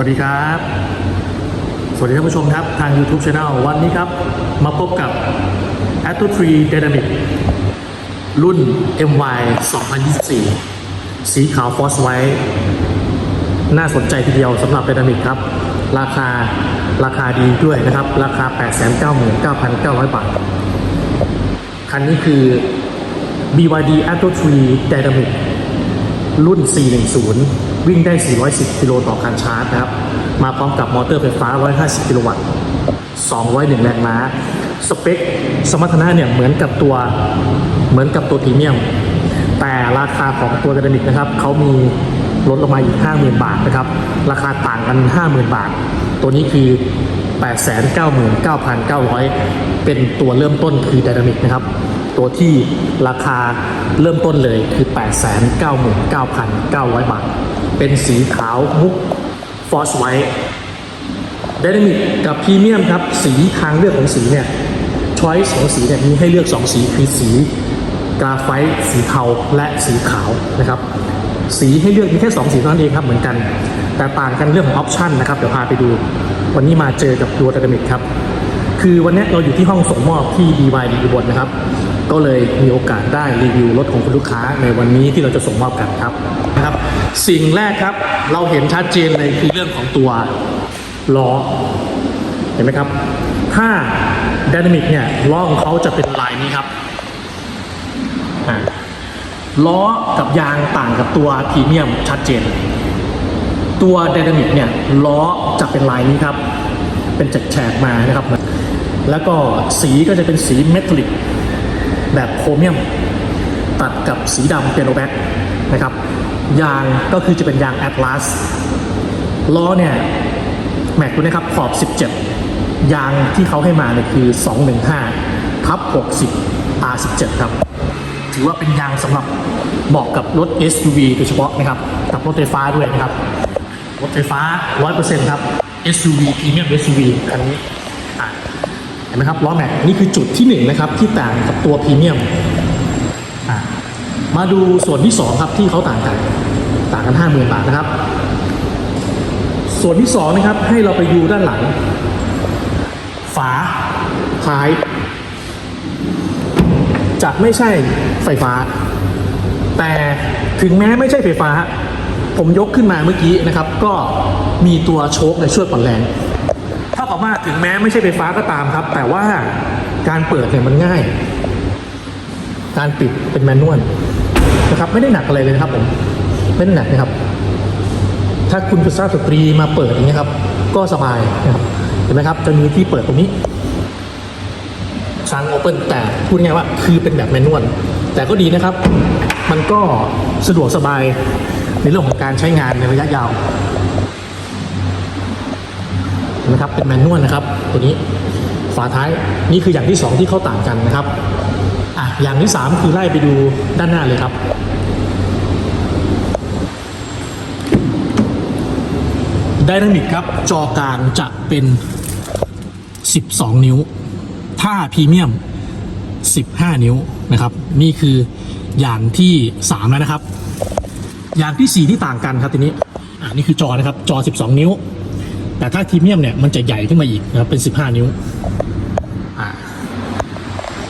วัสดีครับ สวัสดีท่านผู้ชมครับทาง YouTube Channel วันนี้ครับ มาพบกับ a t o 3 Dynamic รุ่น MY 2024 สีขาวฟอสไว้ น่าสนใจทีเดียวสำหรับ Dynamic ครับ ราคาราคาดีด้วยนะครับ ราคา 899,900 บาท คันนี้คือ BYD Atto 3 Dynamic รุ่น 410 วิ่งได้ 410 กิโลต่อการชาร์จนะครับ มาพร้อมกับมอเตอร์ไฟฟ้า 150 กิโลวัตต์ 201 แรงม้า สเปค สมรรถนะเนี่ยเหมือนกับตัวเหมือนกับตัวพรีเมียม แต่ราคาของตัว d y นามิกนะครับเขามีลดลงมาอีก 50,000 บาทนะครับ ราคาต่างกัน 50,000 บาท ตัวนี้คือ 899,900 เป็นตัวเริ่มต้นคือ d y นามิกนะครับ ตัวที่ราคาเริ่มต้นเลยคือ 899,900 บาท เป็นสีขาวมุกฟอสไวท์ไดนามิกกับพรีเมียมครับ สีทางเลือกของสีเนี่ยช้อยส์ของสีเนี่ยมีให้เลือก 2 สีคือสีกราไฟต์สีเทาและสีขาวนะครับ สีให้เลือกมีแค่ 2 สีเท่านั้นเองครับเหมือนกัน แต่ต่างกันเรื่องของออปชันนะครับ เดี๋ยวพาไปดู วันนี้มาเจอกับตัวไดนามิกครับ คือวันนี้เราอยู่ที่ห้องส่งมอบที่ BYD อุบลนะครับ ก็เลยมีโอกาสได้รีวิวรถของคุณลูกค้าในวันนี้ที่เราจะส่งมอบกันครับนะครับ สิ่งแรกครับเราเห็นชัดเจนเลยคือเรื่องของตัวล้อเห็นไหมครับ ถ้า Dynamic เนี่ยล้อของเขาจะเป็นลายนี้ครับล้อกับยางต่างกับตัวพรีเมียมชัดเจน ตัว Dynamic เนี่ยล้อจะเป็นลายนี้ครับ เป็นแฉกมานะครับ แล้วก็สีก็จะเป็นสีเมทัลลิก แบบโครเมียม ตัดกับสีดำเปียโนแบ็กนะครับ ยางก็คือจะเป็นยาง Atlas ล้อเนี่ย แม็กตัวนี้ครับขอบ 17 ยางที่เขาให้มาเนี่ยคือ 215ทับ60 R17 ครับ ถือว่าเป็นยางสำหรับเหมาะกับรถ SUV โดยเฉพาะนะครับ กับรถไฟฟ้าด้วยนะครับ รถไฟฟ้า 100%ครับ SUV พรีเมียม SUV คันนี้อะ เห็นไหมครับล้อแม็กนี่คือจุดที่หนึ่งนะครับที่ต่างกับตัวพรีเมียมมาดูส่วนที่สองครับที่เขาต่างกันต่างกัน 50,000 บาทนะครับ ส่วนที่สองนะครับให้เราไปดูด้านหลัง ฝาท้ายจะไม่ใช่ไฟฟ้า แต่ถึงแม้ไม่ใช่ไฟฟ้า ผมยกขึ้นมาเมื่อกี้นะครับ ก็มีตัวโชคในช่วยผ่อนแรง เท่ากับว่าถึงแม้ไม่ใช่ไฟฟ้าก็ตามครับ แต่ว่าการเปิดเนี่ยมันง่าย การปิดเป็นแมนนวลนะครับไม่ได้หนักอะไรเลยนะครับผมไม่ได้หนักนะครับ ถ้าคุณเป็นทราบสตรีมาเปิดอย่างนี้ยครับ ก็สบายนะครับเห็นไหมครับจะมีที่เปิดตรงนี้ช้างโอเปิลแต่พูดง่ายว่าคือเป็นแบบแมนนวลแต่ก็ดีนะครับ มันก็สะดวกสบายในเรื่องของการใช้งานในระยะยาว นไหมครับเป็นแมนนวลนะครับ ตัวนี้ฝาท้ายนี่คืออย่างที่สองที่เข้าต่างกันนะครับอะอย่างที่สามคือไล่ไปดูด้านหน้าเลยครับ ไดนามิกครับ จอกลางจะเป็น 12 นิ้ว ถ้าพรีเมียม 15 นิ้วนะครับ นี่คืออย่างที่ 3 แล้วนะครับ อย่างที่ 4 ที่ต่างกันครับทีนี้อ่านี่คือจอนะครับ จอ 12 นิ้ว แต่ถ้าพรีเมียมเนี่ยมันจะใหญ่ขึ้นมาอีกนะครับเป็น 15 นิ้วอ่า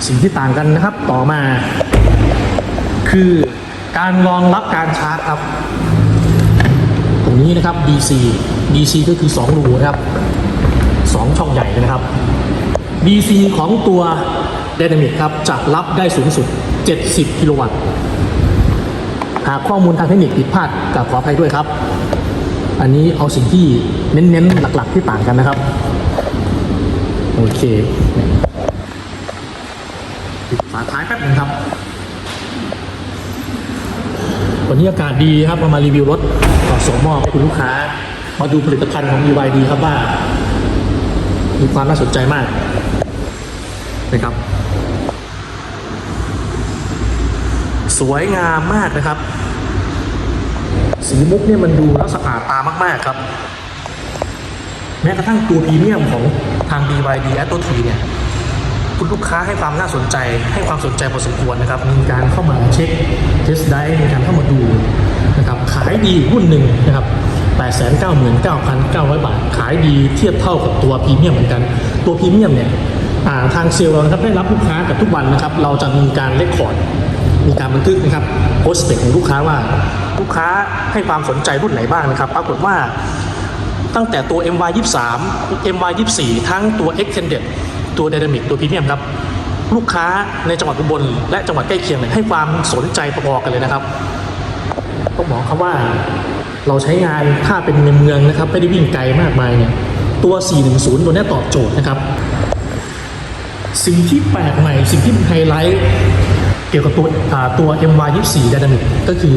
สิ่งที่ต่างกันนะครับต่อมา คือการรองรับการชาร์จครับ ตรงนี้นะครับ DC DC ก็คือ 2 รูนะครับ 2 ช่องใหญ่นะครับ DC ของตัว Dynamic ครับจะรับได้สูงสุด 70 กิโลวัตต์ หากข้อมูลทางเทคนิคผิดพลาดกับขออภัยด้วยครับ อันนี้เอาสิ่งที่เน้นๆหลักๆที่ต่างกันนะครับ โอเคปิดฝาท้ายแป๊บหนึงครับ วันนี้อากาศดีครับเรามารีวิวรถก่อส่งมอบให้คุณลูกค้า มาดูผลิตภัณฑ์ของ BYD ครับว่า มีความน่าสนใจมากนะครับ สวยงามมากนะครับ สีมุกเนี่ยมันดูแล้วสะอาดตามาก ๆ ครับ แม้กระทั่งตัวพรีเมียมของทาง BYD Atto 3เนี่ยคุณลูกค้าให้ความน่าสนใจ ให้ความสนใจพอสมควรนะครับ มีการเข้ามาเช็คเทสได้มีการเข้ามาดูนะครับขายดีหุ้นหนึ่งนะครับ899,900 บาท ขายดีเทียบเท่ากับตัวพรีเมียมเหมือนกัน ตัวพรีเมียมเนี่ยทางเซลล์เรานะครับได้รับลูกค้ากับทุกวันนะครับ เราจะมีการเลคคอร์ด มีการบันทึกนะครับโพสต์เ c กของลูกค้าว่าลูกค้าให้ความสนใจรุ่นไหนบ้างนะครับ ปรากฏว่าตั้งแต่ตัว MY 23 MY 24 ทั้งตัว Extended ตัว Dynamic ตัว Premium ครับลูกค้าในจังหวัดอุบลและจังหวัดใกล้เคียงเนี่ยให้ความสนใจพอๆกันเลยนะครับต้องบอกครับว่าเราใช้งานถ้าเป็นในเมืองนะครับไม่ได้วิ่งไกลมากมายเนี่ยตัว 410 ตัวนี้ตอบโจทย์นะครับ สิ่งที่แปลกใหม่สิ่งที่เป็นไฮไลท์ เกี่ยวกับตัวอ่าตัว MY 24 Dynamic ก็คือ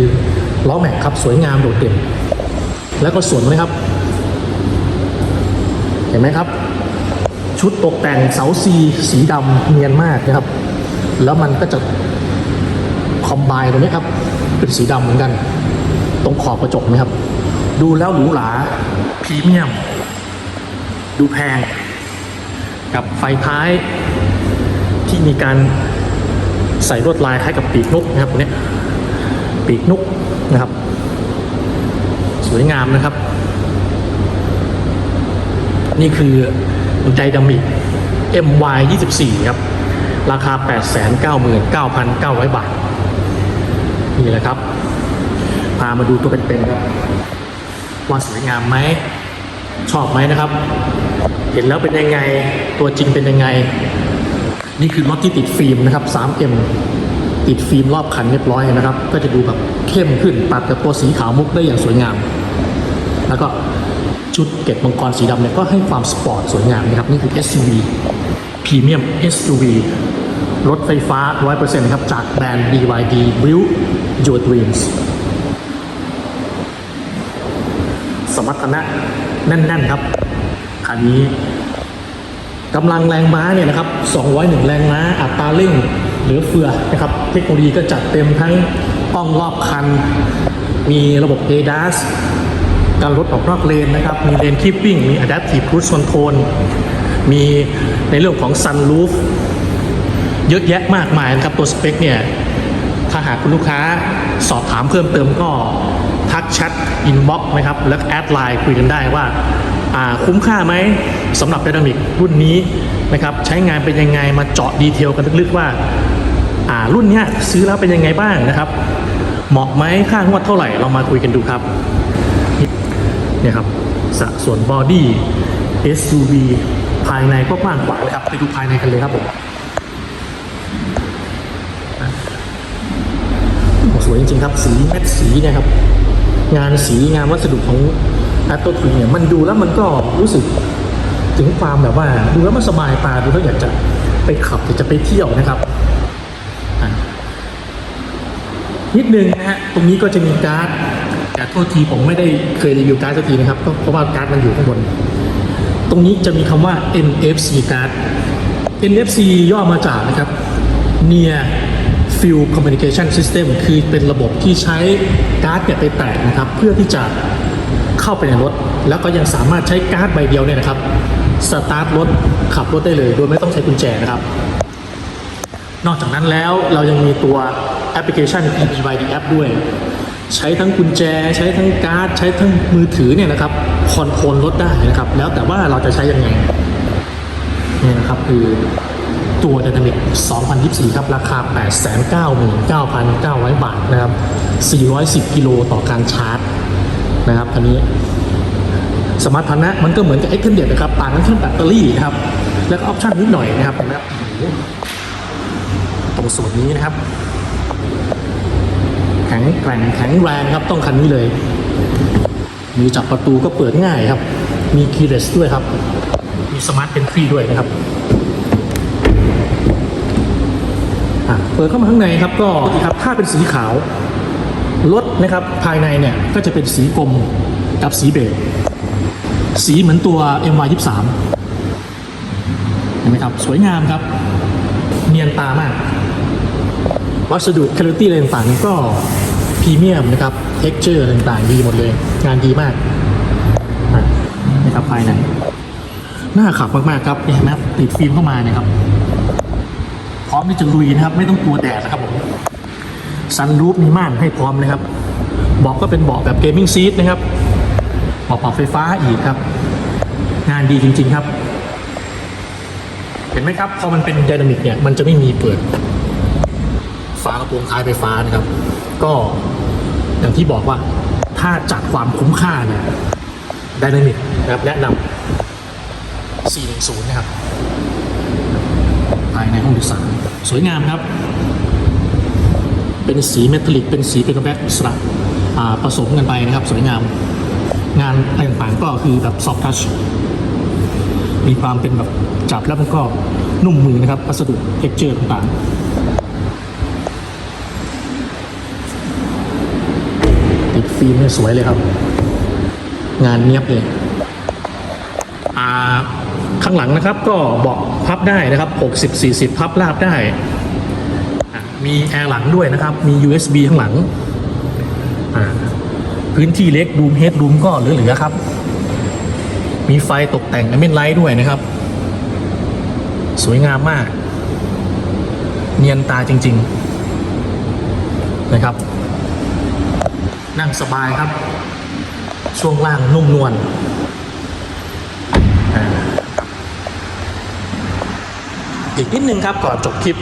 ล้อแม็กครับสวยงามโดดเด่น แล้วก็สวยไหมครับ เห็นไหมครับ ชุดตกแต่งเสาซีสีดำเนียนมากนะครับ แล้วมันก็จะคอมไบตรงนี้ครับ เป็นสีดำเหมือนกัน ตรงขอบกระจกนะครับ ดูแล้วหรูหราพรีเมียม ดูแพง กับไฟท้ายที่มีการ ใส่ลวดลายคล้ายกับปีกนกนะครับตรงนี้ปีกนกนะครับ สวยงามนะครับ นี่คือไดนามิก MY 24ครับ ราคา 899,900 บาท นี่แหละครับ พามาดูตัวเป็นๆครับ ว่าสวยงามไหม ชอบไหมนะครับ เห็นแล้วเป็นยังไง ตัวจริงเป็นยังไง นี่คือรถที่ติดฟิล์มนะครับ 3M ติดฟิล์มรอบคันเรียบร้อยนะครับ ก็จะดูแบบเข้มขึ้นตัดกับตัวสีขาวมุกได้อย่างสวยงาม แล้วก็ชุดเกล็ดมังกรสีดำเนี่ยก็ให้ความสปอร์ตสวยงามนะครับ นี่คือ SUV พรีเมียม SUV รถไฟฟ้า 100%ครับ จากแบรนด์ BYD Build Your Dreams สมรรถนะแน่น ๆ ครับ คันนี้ กำลังแรงม้าเนี่ยนะครับ 201 แรงม้า อัตราเร่งหลือเฟือนะครับ เทคโนโลยีก็จัดเต็มทั้งกล้องรอบคัน มีระบบ ADAS การลดออกนอกเลนนะครับ มีเลนคีปปิ้ง มี Adaptive Cruise Control มีในเรื่องของ Sunroof เยอะแยะมากมายนะครับ ตัวสเปคเนี่ย ถ้าหากคุณลูกค้าสอบถามเพิ่มเติมก็ทักแชทอินบ็อกซ์นะครับ แล้วแอดไลน์คุยกันได้ว่า คุ้มค่าไหมสำหรับ d y นามิกรุ่นนี้นะครับใช้งานเป็นยังไงมาเจาะดีเทลกันลึกๆว่าารุ่นนี้ซื้อแล้วเป็นยังไงบ้างนะครับ เหมาะไหมค่างวดเท่าไหร่เรามาคุยกันดูครับเนี่ยครับสะส่วนบอดี้ SUV ภายในก็กว้างขวางนะครับไปดูภายในกันเลยครับผมสวยจริงๆครับ สีเม็ดสีนี่ยครับ งานสีงานวัสดุของ a t o t w i n เนี่ยมันดูแล้วมันก็รู้สึกถึงความแบบว่า ดูแล้วมันสบายตาดูแล้วอยากจะไปขับอยากจะไปเที่ยวนะครับนิดนึงนะฮะตรงนี้ก็จะมีการ์ดแต่โทษทีผมไม่ได้เคยรีวิวการ์ดสักทีนะครับเพราะว่าการ์ดมันอยู่ข้างบน ตรงนี้จะมีคำว่า NFC การ์ด NFC ย่อมาจากนะครับ Near Field Communication System คือเป็นระบบที่ใช้การ์ดเนี่ยไปแตะนะครับ เพื่อที่จะ เข้าไปในรถ แล้วก็ยังสามารถใช้การ์ดใบเดียวเนี่ยนะครับสตาร์ทรถขับรถได้เลย โดยไม่ต้องใช้กุญแจนะครับ นอกจากนั้นแล้วเรายังมีตัวแอปพลิเคชัน EBYD App ด้วย ใช้ทั้งกุญแจ ใช้ทั้งการ์ด ใช้ทั้งมือถือเนี่ยนะครับคอนโทรลรถได้นะครับ แล้วแต่ว่าเราจะใช้ยังไงนี่นะครับคือตัว Dynamic 2024 ครับ ราคา 899,900 บาทนะครับ 410 กิโลต่อการชาร์จ นะครับอันนี้สมรรถนะมันก็เหมือนกับ Extended นะครับต่างกันแค่แบตเตอรี่นะครับ แล้วก็ออปชั่นนิดหน่อยนะครับนะครับตรงส่วนนี้นะครับ แข็งแกร่งแข็งแรงครับต้องคันนี้เลย มีจับประตูก็เปิดง่ายครับ มีคีย์เลสด้วยครับ มีสมาร์ทเป็นฟรีด้วยนะครับเปิดเข้ามาข้างในครับก็ครับถ้าเป็นสีขาว รถนะครับภายในเนี่ยก็จะเป็นสีกรมกับสีเบจสีเหมือนตัว MY 23 เห็นไหมครับ สวยงามครับ เนียนตามาก วัสดุคุณภาพอะไรต่างๆก็พรีเมียมนะครับเท็กเจอร์ต่างๆ ดีหมดเลย งานดีมากนะครับภายในน่าขับมากๆครับเห็นไหมติดฟิล์มเข้ามาเนี่ยครับ พร้อมที่จะลุยนะครับ ไม่ต้องกลัวแดดนะครับผม ซันรูฟมีม่านให้พร้อมนะครับเบอกก็เป็นเบาะแบบเกมมิ่งซีทนะครับบอปรับไฟฟ้าอีกครับ งานดีจริง ๆครับ เห็นไหมครับพอมันเป็นไดนามิกเนี่ยมันจะไม่มีเปิดฝากระโปรงท้ายไฟฟ้านะครับ ก็อย่างที่บอกว่าถ้าจัดความคุ้มค่าเนี่ยไดนามิกนะครับแนะนำ410 นะครับ ภายในห้องโดยสารสวยงามครับ เป็นสีเมทัลลิก เป็นสีเป็นแบ็กสลับอ่าผสมกันไปนะครับ สวยงาม งานอะไรต่างๆก็คือแบบซอฟทัชมีความเป็นแบบจับแล้วมันก็นุ่มมือนะครับวัสดุเท็กเจอร์ต่างๆติดฟิล์มเนี่ยสวยเลยครับ งานเนียบเลยอ่าข้างหลังนะครับก็เบาะพับได้นะครับ 60 40 พับลาบได้ มีแอร์หลังด้วยนะครับ มี USB ข้างหลัง พื้นที่เล็กดูมเฮดรูมก็เหลือๆครับ มีไฟตกแต่งอเมนไลท์ด้วยนะครับ สวยงามมาก เนียนตาจริง ๆ นะครับ นั่งสบายครับ ช่วงล่างนุ่มนวลอีกนิดนึงครับก่อนจบคลิป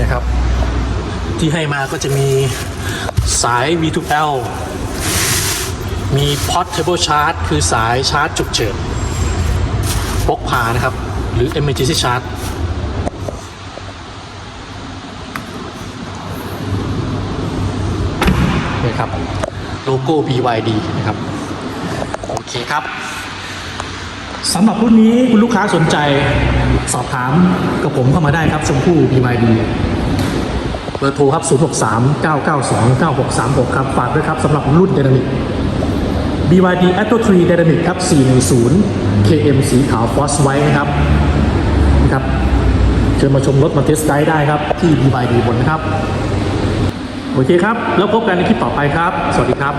นะครับ ที่ให้มาก็จะมีสาย V2L มี Portable Charge คือสายชาร์จ ฉุกเฉินพกพานะครับ หรือ Emergency Charge นี่ครับ โลโก้ BYD นะครับ โอเคครับสำหรับรุ่นนี้คุณลูกค้าสนใจสอบถามกับผมเข้ามาได้ครับชมพู่ BYD เบอร์โทรครับ 063 992 9636 ครับ ฝากด้วยครับสำหรับรุ่นเดนามิก BYD Atto 3 Dynamic ครับ 410 KM สีขาว Force White นะครับนะครับ เชิญมาชมรถมาเทสไดได้ครับ ที่ BYD บนนะครับ โอเคครับ แล้วพบกันในคลิปต่อไปครับ สวัสดีครับ